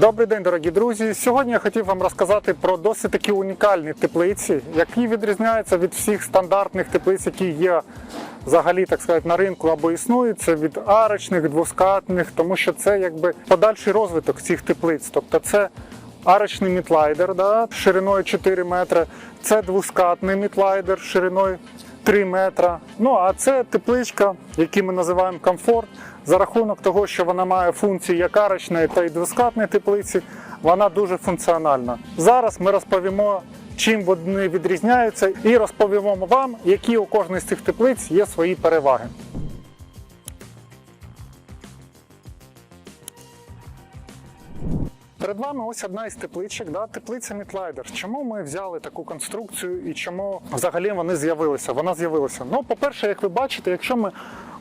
Добрий день, дорогі друзі. Сьогодні я хотів вам розказати про досить такі унікальні теплиці, які відрізняються від всіх стандартних теплиць, які є взагалі так сказати на ринку або існують. Це від арочних, двоскатних, тому що це якби подальший розвиток цих теплиць. Тобто це арочний мітлайдер да, шириною 4 метри, це двоскатний мітлайдер шириною 3 метра. Ну а це тепличка, яку ми називаємо комфорт. За рахунок того, що вона має функції як арочної та й двоскатної теплиці, вона дуже функціональна. Зараз ми розповімо, чим вони відрізняються, і розповімо вам, які у кожної з цих теплиць є свої переваги. Перед вами ось одна із тепличок, да, теплиця Мітлайдер. Чому ми взяли таку конструкцію і чому взагалі вони з'явилися? Вона з'явилася. Ну, по-перше, як ви бачите, якщо ми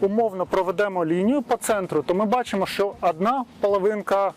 умовно проведемо лінію по центру, то ми бачимо, що одна половинка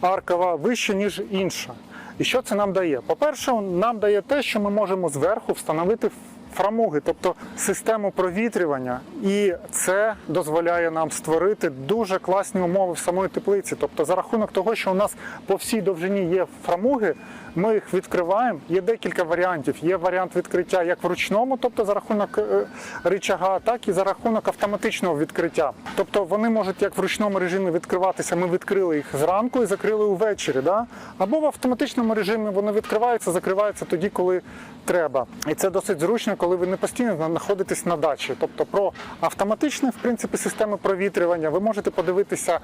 аркова вища, ніж інша. І що це нам дає? По-перше, нам дає те, що ми можемо зверху встановити фрамуги, тобто систему провітрювання, і це дозволяє нам створити дуже класні умови в самої теплиці. Тобто, за рахунок того, що у нас по всій довжині є фрамуги, ми їх відкриваємо. Є декілька варіантів. Є варіант відкриття як вручному, тобто за рахунок е, рычага, так і за рахунок автоматичного відкриття. Тобто вони можуть як в ручному режимі відкриватися. Ми відкрили їх зранку і закрили увечері. Да? Або в автоматичному режимі вони відкриваються, закриваються тоді, коли треба. І це досить зручно, коли ви не постійно знаходитесь на дачі. Тобто про автоматичні в принципі системи провітрювання ви можете подивитися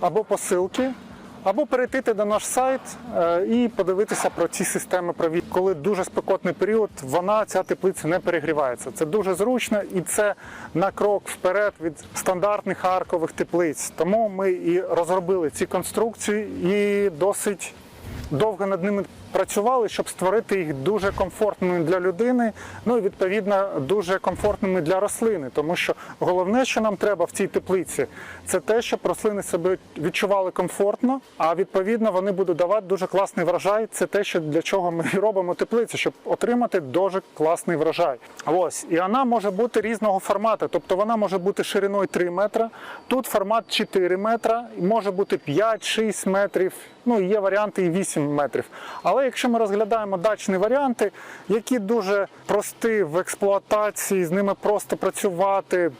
або посилки. Або перейти на наш сайт е, і подивитися про ці системи провід. Коли дуже спекотний період, вона ця теплиця не перегрівається. Це дуже зручно і це на крок вперед від стандартних аркових теплиць. Тому ми і розробили ці конструкції і досить довго над ними працювали, щоб створити їх дуже комфортними для людини, ну і відповідно дуже комфортними для рослини. Тому що головне, що нам треба в цій теплиці, це те, щоб рослини себе відчували комфортно, а відповідно вони будуть давати дуже класний врожай. Це те, що для чого ми робимо теплицю, щоб отримати дуже класний врожай. Ось і вона може бути різного формату, тобто вона може бути шириною 3 метра. Тут формат 4 метра, може бути 5-6 метрів. Ну є варіанти і 8 метрів. Але якщо ми розглядаємо дачні варіанти, які дуже прості в експлуатації, з ними просто працювати,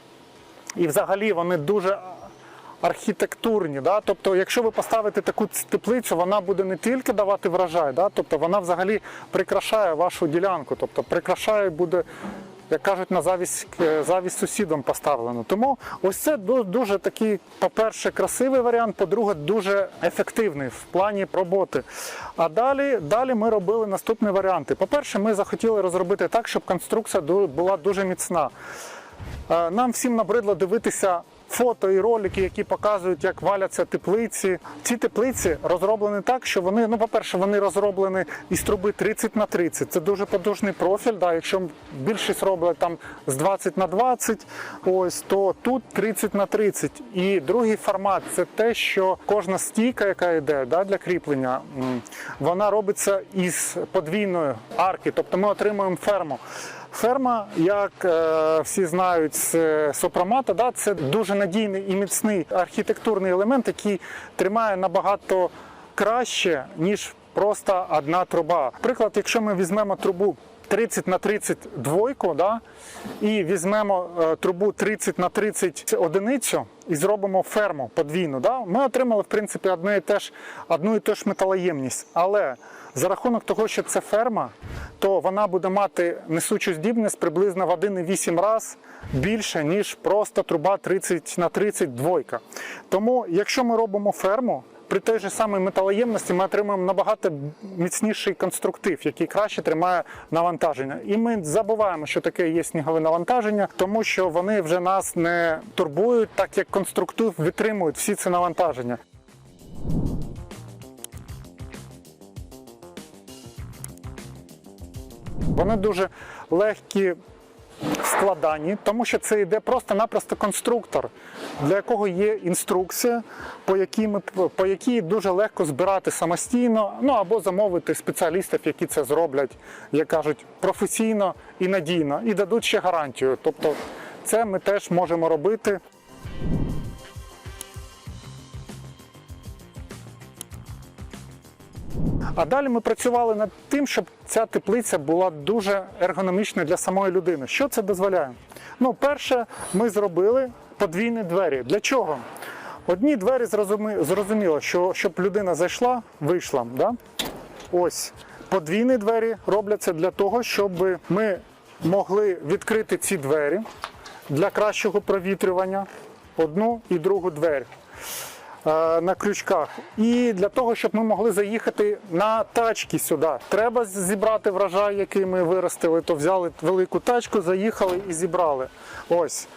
і взагалі вони дуже архітектурні. Да? Тобто, якщо ви поставите таку теплицю, вона буде не тільки давати врожай, да? тобто вона взагалі прикрашає вашу ділянку, тобто прикрашає буде. Як кажуть, на завість, е, завість сусідам поставлено. Тому ось це дуже такий, по-перше, красивий варіант, по-друге, дуже ефективний в плані роботи. А далі, далі ми робили наступні варіанти. По-перше, ми захотіли розробити так, щоб конструкція була дуже міцна. Е, Нам всім набридло дивитися фото і ролики, які показують, як валяться теплиці. Ці теплиці розроблені так, що вони, ну, по-перше, вони розроблені із труби 30 на 30. Це дуже потужний профіль. Да. Якщо більшість роблять там з 20 на 20, ось то тут 30 на 30. І другий формат це те, що кожна стійка, яка йде да, для кріплення, вона робиться із подвійної арки, тобто ми отримуємо ферму. Ферма, як е, всі знають з е, сопромата, да, це дуже надійний і міцний архітектурний елемент, який тримає набагато краще, ніж просто одна труба. Приклад, якщо ми візьмемо трубу 30 на 30 двойку, да, і візьмемо е, трубу 30 на 30 одиницю і зробимо ферму подвійну, да, ми отримали в принципі одне і те ж, одну і ту ж металоємність. Але за рахунок того, що це ферма, то вона буде мати несучу здібність приблизно в 1,8 раз більше, ніж просто труба 30 на 30 двойка. Тому, якщо ми робимо ферму, при той же самій металоємності ми отримаємо набагато міцніший конструктив, який краще тримає навантаження. І ми забуваємо, що таке є снігове навантаження, тому що вони вже нас не турбують, так як конструктив витримують всі ці навантаження. Вони дуже легкі складанні, тому що це йде просто-напросто конструктор, для якого є інструкція, по якій, ми, по якій дуже легко збирати самостійно, ну або замовити спеціалістів, які це зроблять, як кажуть, професійно і надійно, і дадуть ще гарантію. Тобто це ми теж можемо робити. А далі ми працювали над тим, щоб ця теплиця була дуже ергономічною для самої людини. Що це дозволяє? Ну, перше, ми зробили подвійні двері. Для чого? Одні двері зрозуміло, що щоб людина зайшла, вийшла. Да? Ось подвійні двері робляться для того, щоб ми могли відкрити ці двері для кращого провітрювання, одну і другу двері на крючках. І для того, щоб ми могли заїхати на тачки сюди. Треба зібрати врожай, який ми виростили, то взяли велику тачку, заїхали і зібрали. Ось.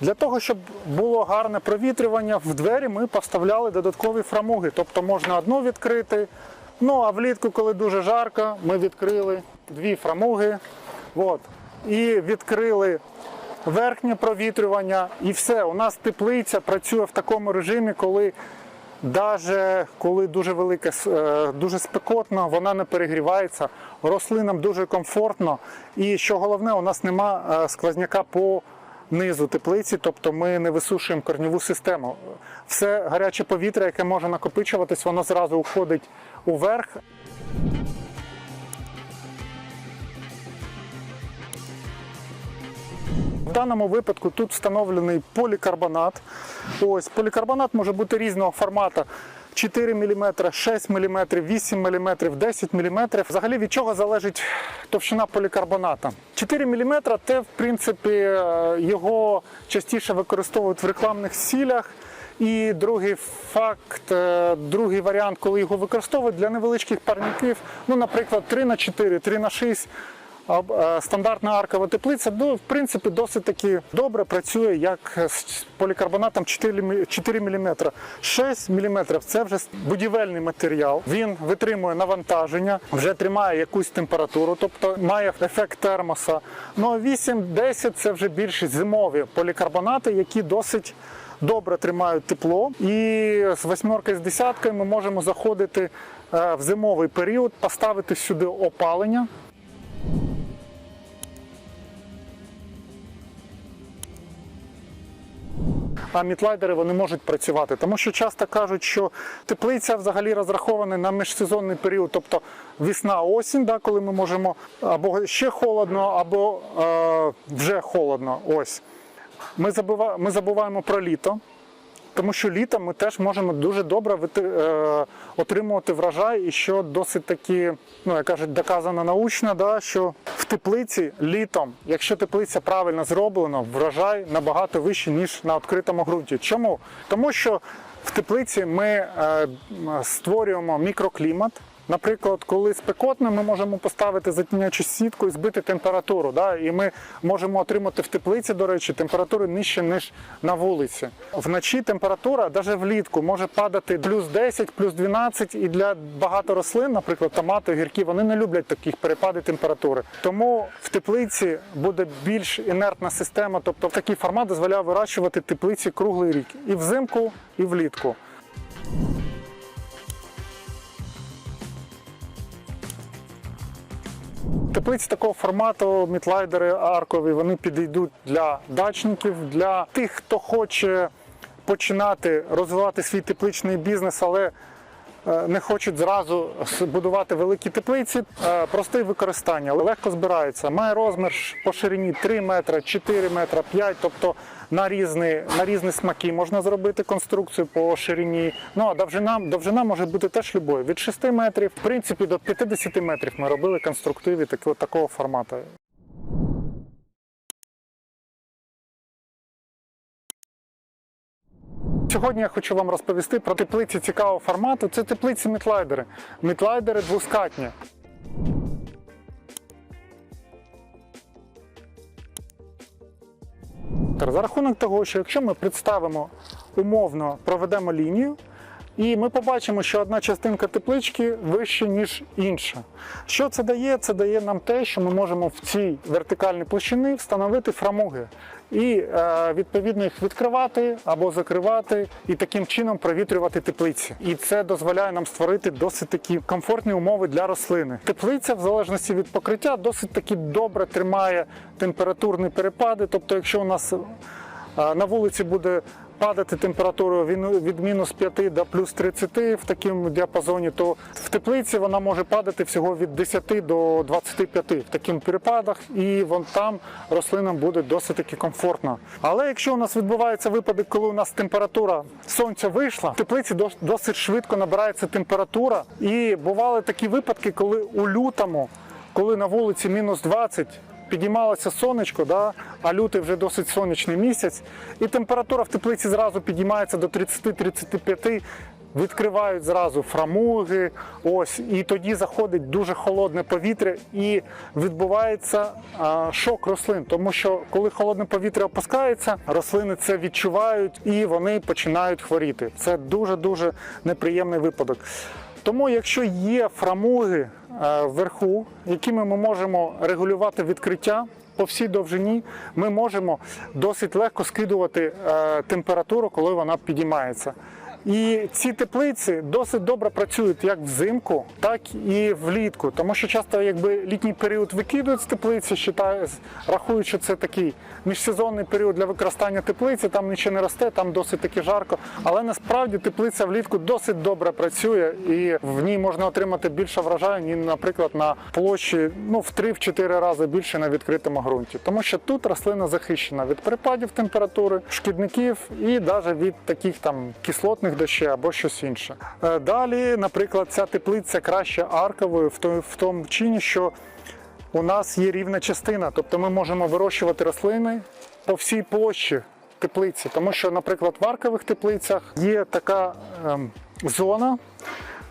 Для того, щоб було гарне провітрювання, в двері ми поставляли додаткові фрамуги. Тобто можна одну відкрити. Ну а влітку, коли дуже жарко, ми відкрили дві фрамуги. От. І відкрили верхнє провітрювання, і все. У нас теплиця працює в такому режимі, коли навіть коли дуже велике, е, дуже спекотно, вона не перегрівається. Рослинам дуже комфортно. І що головне, у нас нема е, сквозняка по низу теплиці, тобто ми не висушуємо корньову систему. Все гаряче повітря, яке може накопичуватись, воно зразу уходить уверх. В даному випадку тут встановлений полікарбонат. Ось полікарбонат може бути різного формату. 4 мм, 6 мм, 8 мм, 10 мм. Взагалі від чого залежить товщина полікарбоната? 4 мм це, в принципі, е, його частіше використовують в рекламних цілях. І другий факт, е, другий варіант, коли його використовують для невеличких парників, ну, наприклад, 3 на 4, 3 на 6 а, е, стандартна аркова теплиця ну, в принципі досить таки добре працює як з полікарбонатом 4 мі- 4 мм. 6 мм це вже будівельний матеріал. Він витримує навантаження, вже тримає якусь температуру, тобто має ефект термоса. Ну а 8-10 це вже більш зимові полікарбонати, які досить добре тримають тепло. І з восьмеркою з десяткою ми можемо заходити е, в зимовий період, поставити сюди опалення. А мітлайдери вони можуть працювати, тому що часто кажуть, що теплиця взагалі розрахована на міжсезонний період, тобто весна-осінь, да, коли ми можемо або ще холодно, або е, вже холодно. Ось ми забуваємо про літо. Тому що літом ми теж можемо дуже добре е, отримувати врожай, і що досить таки, ну як кажуть, доказано научно, да, що в теплиці літом, якщо теплиця правильно зроблена, врожай набагато вищий, ніж на відкритому ґрунті. Чому? Тому що в теплиці ми е, створюємо мікроклімат. Наприклад, коли спекотно, ми можемо поставити затінячу сітку і збити температуру. Да? І ми можемо отримати в теплиці, до речі, температури нижче, ніж на вулиці. Вночі температура, навіть влітку, може падати плюс 10, плюс 12. І для багато рослин, наприклад, томати, огірки, вони не люблять таких перепадів температури. Тому в теплиці буде більш інертна система, тобто такий формат дозволяє вирощувати теплиці круглий рік і взимку, і влітку. Теплиці такого формату, мітлайдери аркові, вони підійдуть для дачників, для тих, хто хоче починати розвивати свій тепличний бізнес, але не хочуть зразу будувати великі теплиці. Е, Просте використання, легко збирається. Має розмір по ширині 3 метри, 4 метри, 5, тобто на різні, на різні смаки можна зробити конструкцію по ширині. Ну а довжина, довжина може бути теж любою. Від 6 метрів, в принципі, до 50 метрів ми робили конструктиви такого, такого формату. Сьогодні я хочу вам розповісти про теплиці цікавого формату. Це теплиці мітлайдери. Мітлайдери двускатні. За рахунок того, що якщо ми представимо умовно, проведемо лінію, і ми побачимо, що одна частинка теплички вища, ніж інша. Що це дає? Це дає нам те, що ми можемо в цій вертикальній площині встановити фрамуги і е, відповідно їх відкривати або закривати, і таким чином провітрювати теплиці. І це дозволяє нам створити досить такі комфортні умови для рослини. Теплиця, в залежності від покриття, досить таки добре тримає температурні перепади. Тобто, якщо у нас е, на вулиці буде падати температура від, мінус 5 до плюс 30 в такому діапазоні, то в теплиці вона може падати всього від 10 до 25 в таких перепадах, і вон там рослинам буде досить таки комфортно. Але якщо у нас відбувається випадок, коли у нас температура сонця вийшла, в теплиці досить швидко набирається температура. І бували такі випадки, коли у лютому, коли на вулиці мінус 20, підіймалося сонечко, да, а лютий вже досить сонячний місяць, і температура в теплиці зразу підіймається до 30-35, відкривають зразу фрамуги, ось, і тоді заходить дуже холодне повітря і відбувається а, шок рослин. Тому що коли холодне повітря опускається, рослини це відчувають і вони починають хворіти. Це дуже-дуже неприємний випадок. Тому, якщо є фрамуги вверху, якими ми можемо регулювати відкриття по всій довжині, ми можемо досить легко скидувати е, температуру, коли вона підіймається. І ці теплиці досить добре працюють як взимку, так і влітку, тому що часто, якби літній період викидують з теплиці, считаю, рахують, що це такий міжсезонний період для використання теплиці, там нічого не росте, там досить таки жарко. Але насправді теплиця влітку досить добре працює, і в ній можна отримати більше врожаю, ніж, наприклад, на площі ну в 3-4 рази більше на відкритому ґрунті, тому що тут рослина захищена від перепадів температури, шкідників і навіть від таких там кислотних дощів або щось інше. Е, Далі, наприклад, ця теплиця краще арковою в тому чині, що у нас є рівна частина, тобто ми можемо вирощувати рослини по всій площі теплиці. Тому що, наприклад, в аркових теплицях є така ем, зона,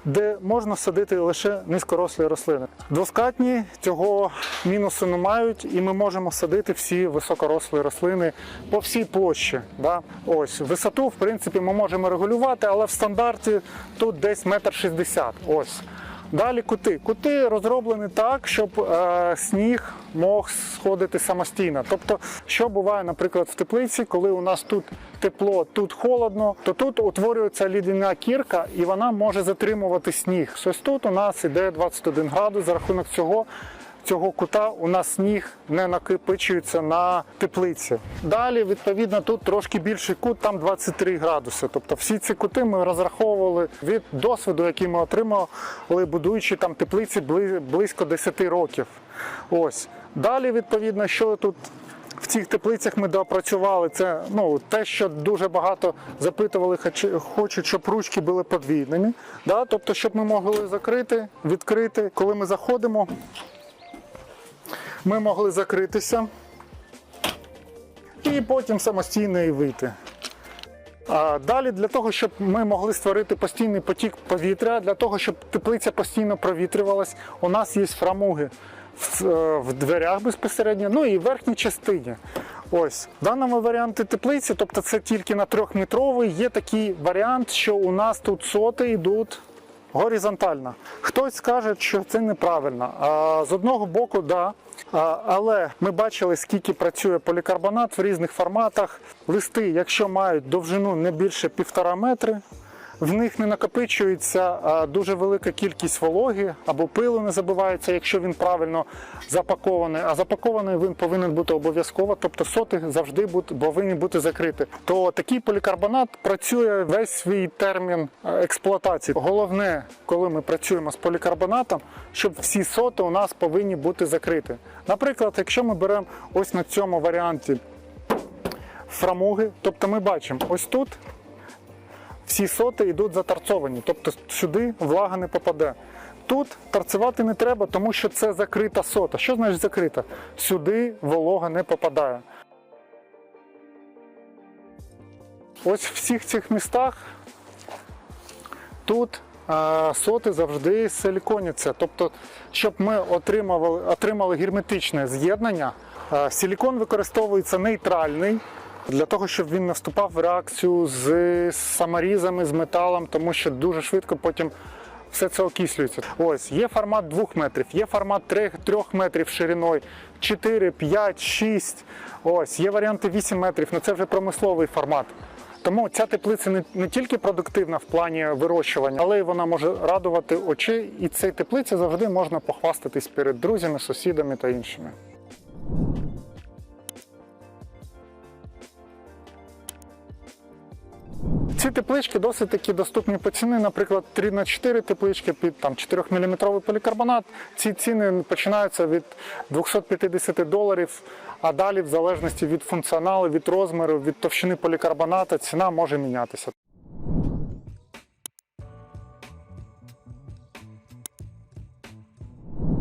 де можна садити лише низькорослі рослини. Двоскатні цього мінусу не мають, і ми можемо садити всі високорослі рослини по всій площі. Да? Ось висоту, в принципі, ми можемо регулювати, але в стандарті тут десь метр шістдесят. Ось. Далі кути. Кути розроблені так, щоб е, сніг мог сходити самостійно. Тобто, що буває, наприклад, в теплиці, коли у нас тут тепло, тут холодно, то тут утворюється лідяна кірка і вона може затримувати сніг. Ось тут у нас іде 21 градус за рахунок цього. Цього кута у нас сніг не накопичується на теплиці. Далі, відповідно, тут трошки більший кут, там 23 градуси. Тобто всі ці кути ми розраховували від досвіду, який ми отримали, будуючи там теплиці близько 10 років. Ось. Далі, відповідно, що тут в цих теплицях ми допрацювали, це ну, те, що дуже багато запитували, хочуть, щоб ручки були подвійними. Да? Тобто, щоб ми могли закрити, відкрити, коли ми заходимо ми могли закритися і потім самостійно і вийти. Далі для того, щоб ми могли створити постійний потік повітря, для того, щоб теплиця постійно провітрювалась, у нас є фрамуги в, е, в дверях безпосередньо, ну і в верхній частині. Ось в даному варіанті теплиці, тобто це тільки на трьохметровий, є такий варіант, що у нас тут соти йдуть горизонтально. Хтось скаже, що це неправильно. З одного боку, да. Але ми бачили, скільки працює полікарбонат в різних форматах. Листи, якщо мають довжину не більше півтора метри, в них не накопичується дуже велика кількість вологи або пилу не забивається, якщо він правильно запакований. А запакований він повинен бути обов'язково, тобто соти завжди повинні бути закриті. То такий полікарбонат працює весь свій термін е, експлуатації. Головне, коли ми працюємо з полікарбонатом, щоб всі соти у нас повинні бути закриті. Наприклад, якщо ми беремо ось на цьому варіанті фрамуги, тобто ми бачимо ось тут всі соти йдуть заторцовані, тобто сюди влага не попаде. Тут торцювати не треба, тому що це закрита сота. Що значить закрита? Сюди волога не попадає. Ось в всіх цих містах тут е, соти завжди силіконяться. Тобто, щоб ми отримали, отримали герметичне з'єднання, е, силікон використовується нейтральний. Для того, щоб він не вступав в реакцію з саморізами, з металом, тому що дуже швидко потім все це окислюється. Ось є формат 2 метрів, є формат 3, 3 метрів шириною, 4, 5, 6. Ось є варіанти 8 метрів, але це вже промисловий формат. Тому ця теплиця не, не тільки продуктивна в плані вирощування, але й вона може радувати очі. І цій теплиці завжди можна похвастатись перед друзями, сусідами та іншими. Ці теплички досить такі доступні по ціні. Наприклад, 3 на 4 теплички під там 4 мм полікарбонат. Ці ціни починаються від 250 доларів, а далі, в залежності від функціоналу, від розміру, від товщини полікарбоната, ціна може мінятися.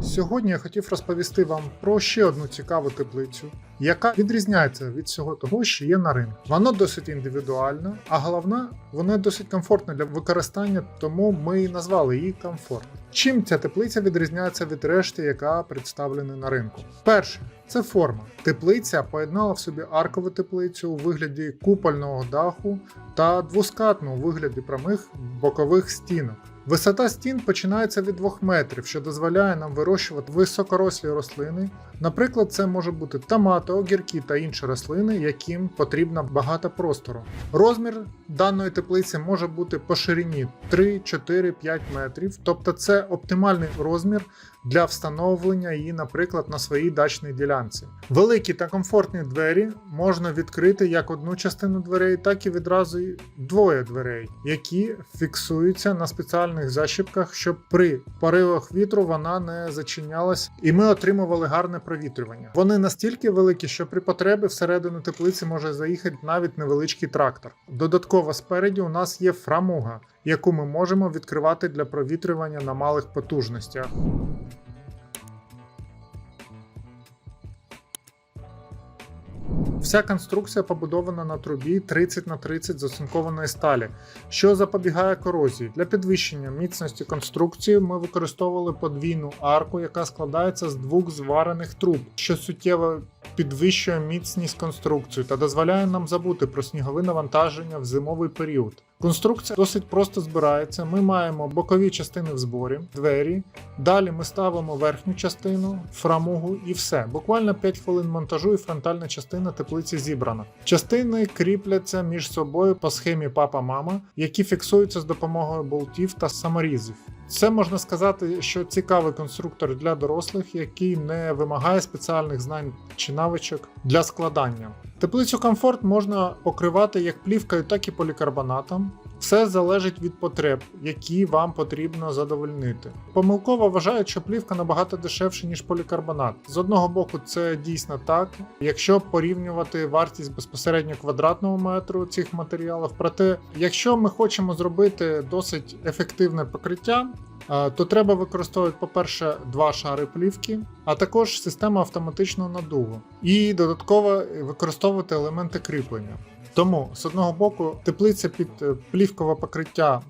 Сьогодні я хотів розповісти вам про ще одну цікаву теплицю, яка відрізняється від всього того, що є на ринку. Воно досить індивідуальне, а головне, вона досить комфортна для використання, тому ми і назвали її комфорт. Чим ця теплиця відрізняється від решти, яка представлена на ринку? Перше, це форма. Теплиця поєднала в собі аркову теплицю у вигляді купольного даху та двускатну у вигляді прямих бокових стінок. Висота стін починається від 2 метрів, що дозволяє нам вирощувати високорослі рослини. Наприклад, це може бути томати, огірки та інші рослини, яким потрібно багато простору. Розмір даної теплиці може бути по ширині 3, 4, 5 метрів, тобто це оптимальний розмір для встановлення її, наприклад, на своїй дачній ділянці. Великі та комфортні двері можна відкрити як одну частину дверей, так і відразу двоє дверей, які фіксуються на спеціальних защіпках, щоб при поривах вітру вона не зачинялась, і ми отримували гарне провітрювання. Вони настільки великі, що при потребі всередину теплиці може заїхати навіть невеличкий трактор. Додатково спереді у нас є фрамуга, яку ми можемо відкривати для провітрювання на малих потужностях. Вся конструкція побудована на трубі 30 на 30 з сталі, що запобігає корозії. Для підвищення міцності конструкції ми використовували подвійну арку, яка складається з двох зварених труб, що суттєво підвищує міцність конструкції та дозволяє нам забути про снігове навантаження в зимовий період. Конструкція досить просто збирається. Ми маємо бокові частини в зборі, двері. Далі ми ставимо верхню частину, фрамугу і все. Буквально 5 хвилин монтажу і фронтальна частина теплиці зібрана. Частини кріпляться між собою по схемі папа-мама, які фіксуються з допомогою болтів та саморізів. Це можна сказати, що цікавий конструктор для дорослих, який не вимагає спеціальних знань чи навичок для складання. Теплицю комфорт можна покривати як плівкою, так і полікарбонатом. Все залежить від потреб, які вам потрібно задовольнити. Помилково вважають, що плівка набагато дешевше, ніж полікарбонат. З одного боку, це дійсно так, якщо порівнювати вартість безпосередньо квадратного метру цих матеріалів. Проте, якщо ми хочемо зробити досить ефективне покриття, то треба використовувати, по-перше, два шари плівки, а також систему автоматичного надуву, і додатково використовувати елементи кріплення. Тому з одного боку теплиця під е, плівкове покриття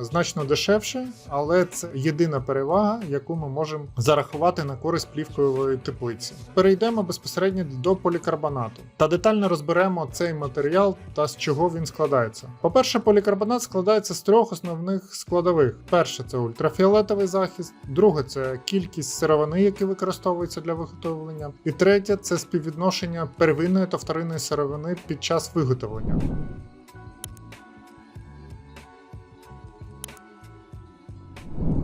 значно дешевше, але це єдина перевага, яку ми можемо зарахувати на користь плівкової теплиці. Перейдемо безпосередньо до полікарбонату та детально розберемо цей матеріал та з чого він складається. По-перше, полікарбонат складається з трьох основних складових: перше це ультрафіолетовий захист, друге це кількість сировини, які використовуються для виготовлення, і третє це співвідношення первинної та вторинної сировини під час виготовлення.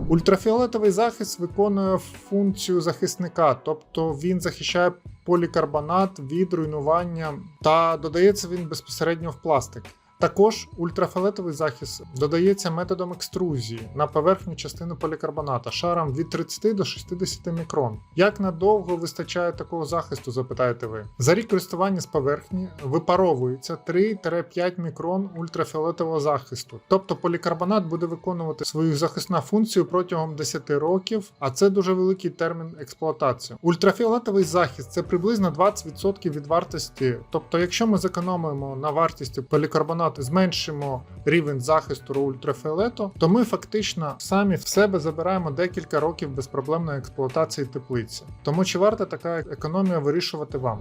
Ультрафіолетовий захист виконує функцію захисника, тобто він захищає полікарбонат від руйнування та додається він безпосередньо в пластик. Також ультрафіолетовий захист додається методом екструзії на поверхню частину полікарбоната шаром від 30 до 60 мікрон. Як надовго вистачає такого захисту, запитаєте ви? За рік користування з поверхні випаровується 3-5 мікрон ультрафіолетового захисту. Тобто полікарбонат буде виконувати свою захисну функцію протягом 10 років, а це дуже великий термін експлуатації. Ультрафіолетовий захист це приблизно 20% від вартості. Тобто, якщо ми зекономимо на вартості полікарбонату, зменшимо рівень захисту ультрафіолету, то ми фактично самі в себе забираємо декілька років безпроблемної експлуатації теплиці. Тому чи варта така економія вирішувати вам?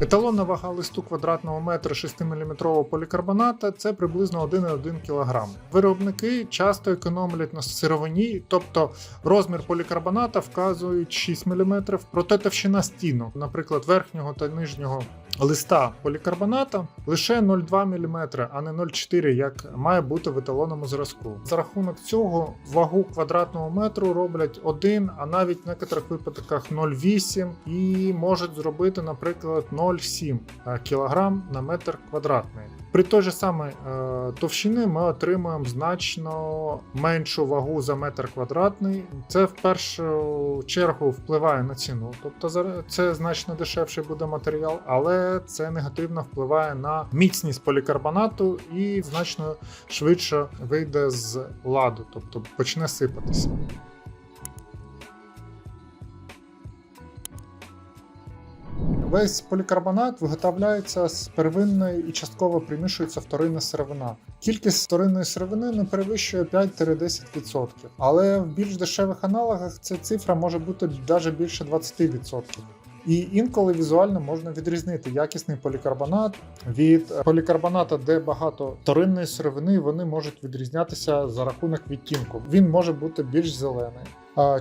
Еталонна вага листу квадратного метра 6-мм полікарбоната це приблизно 1,1 кг. Виробники часто економлять на сировині, тобто розмір полікарбоната вказують 6 мм, проте товщина стінок, наприклад, верхнього та нижнього листа полікарбоната лише 0,2 мм, а не 0,4, як має бути в еталонному зразку. За рахунок цього вагу квадратного метру роблять 1, а навіть в некоторих випадках 0,8 і можуть зробити, наприклад, 0,7 кг на метр квадратний. При той же самій е, товщини ми отримуємо значно меншу вагу за метр квадратний. Це в першу чергу впливає на ціну, тобто це значно дешевший буде матеріал, але це негативно впливає на міцність полікарбонату і значно швидше вийде з ладу, тобто почне сипатися. Весь полікарбонат виготовляється з первинної і частково примішується вторинна сировина. Кількість вторинної сировини не перевищує 5-10%, але в більш дешевих аналогах ця цифра може бути навіть більше 20%. І інколи візуально можна відрізнити якісний полікарбонат від полікарбоната, де багато вторинної сировини, вони можуть відрізнятися за рахунок відтінку. Він може бути більш зелений.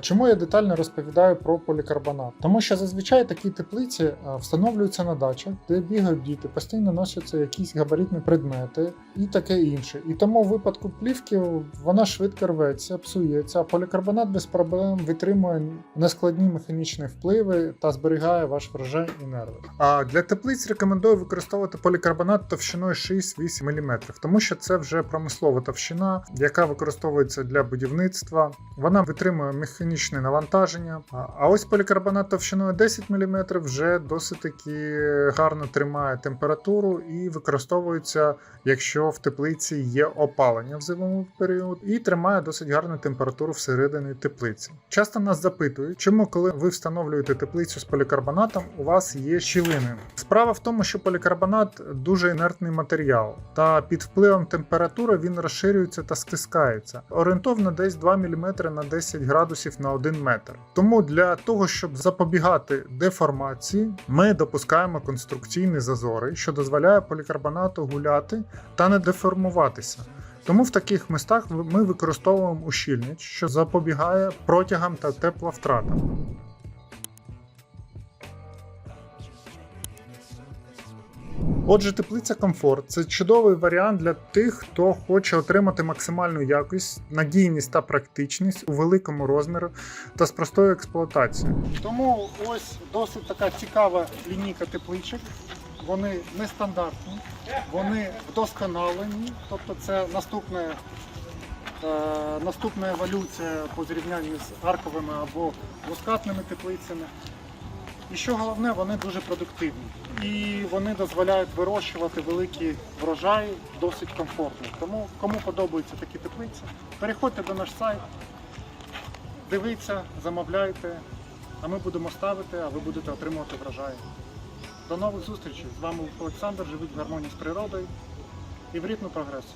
Чому я детально розповідаю про полікарбонат? Тому що зазвичай такі теплиці встановлюються на дачах, де бігають діти, постійно носяться якісь габаритні предмети і таке інше. І тому в випадку плівки вона швидко рветься, псується, а полікарбонат без проблем витримує нескладні механічні впливи та зберігає ваш врожай і нерви. А для теплиць рекомендую використовувати полікарбонат товщиною 6-8 мм, тому що це вже промислова товщина, яка використовується для будівництва. Вона витримує механічне навантаження. А- ось полікарбонат товщиною 10 мм вже досить таки гарно тримає температуру і використовується, якщо в теплиці є опалення в зимовий період, і тримає досить гарну температуру всередині теплиці. Часто нас запитують, чому, коли ви встановлюєте теплицю з полікарбонатом, у вас є щілини. Справа в тому, що полікарбонат дуже інертний матеріал, та під впливом температури він розширюється та стискається. Орієнтовно десь 2 мм на 10 градусів на 1 метр. Тому для того, щоб запобігати деформації, ми допускаємо конструкційні зазори, що дозволяє полікарбонату гуляти та не деформуватися. Тому в таких містах ми використовуємо ущільнич, що запобігає протягам та тепловтратам. Отже, теплиця комфорт це чудовий варіант для тих, хто хоче отримати максимальну якість, надійність та практичність у великому розмірі та з простою експлуатацією. Тому ось досить така цікава лінійка тепличок. Вони нестандартні, вони вдосконалені, тобто це наступне, е, наступна еволюція по зрівнянню з арковими або двоскатними теплицями. І що головне, вони дуже продуктивні. І вони дозволяють вирощувати великі врожаї досить комфортно. Тому кому подобаються такі теплиці, переходьте до наш сайт, дивіться, замовляйте, а ми будемо ставити, а ви будете отримувати врожаї. До нових зустрічей! З вами Олександр, живіть в гармонії з природою і в ритмі прогресу.